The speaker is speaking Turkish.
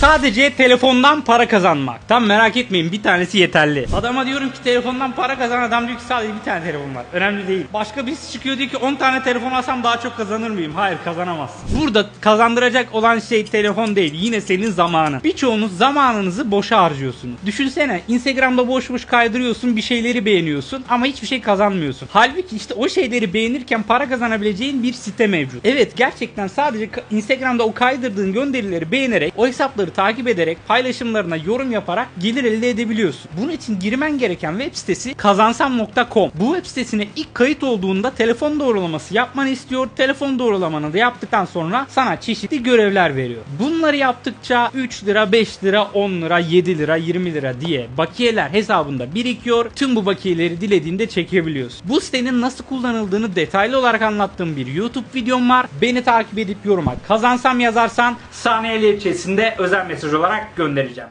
Sadece telefondan para kazanmak. Tam merak etmeyin bir tanesi yeterli. Adama diyorum ki telefondan para kazan adam diyor ki sadece bir tane telefon var. Önemli değil. Başka birisi çıkıyor diyor ki 10 tane telefon alsam daha çok kazanır mıyım? Hayır kazanamazsın. Burada kazandıracak olan şey telefon değil. Yine senin zamanın. Birçoğunuz zamanınızı boşa harcıyorsunuz. Düşünsene Instagram'da boş boş kaydırıyorsun bir şeyleri beğeniyorsun ama hiçbir şey kazanmıyorsun. Halbuki işte o şeyleri beğenirken para kazanabileceğin bir site mevcut. Evet gerçekten sadece Instagram'da o kaydırdığın gönderileri beğenerek o hesapları takip ederek paylaşımlarına yorum yaparak gelir elde edebiliyorsun. Bunun için girmen gereken web sitesi kazansam.com. Bu web sitesine ilk kayıt olduğunda telefon doğrulaması yapmanı istiyor. Telefon doğrulamanı da yaptıktan sonra sana çeşitli görevler veriyor. Bunları yaptıkça 3 lira, 5 lira, 10 lira, 7 lira, 20 lira diye bakiyeler hesabında birikiyor. Tüm bu bakiyeleri dilediğinde çekebiliyorsun. Bu sitenin nasıl kullanıldığını detaylı olarak anlattığım bir YouTube videom var. Beni takip edip yoruma kazansam yazarsan saniyeli içerisinde özel mesaj olarak göndereceğim.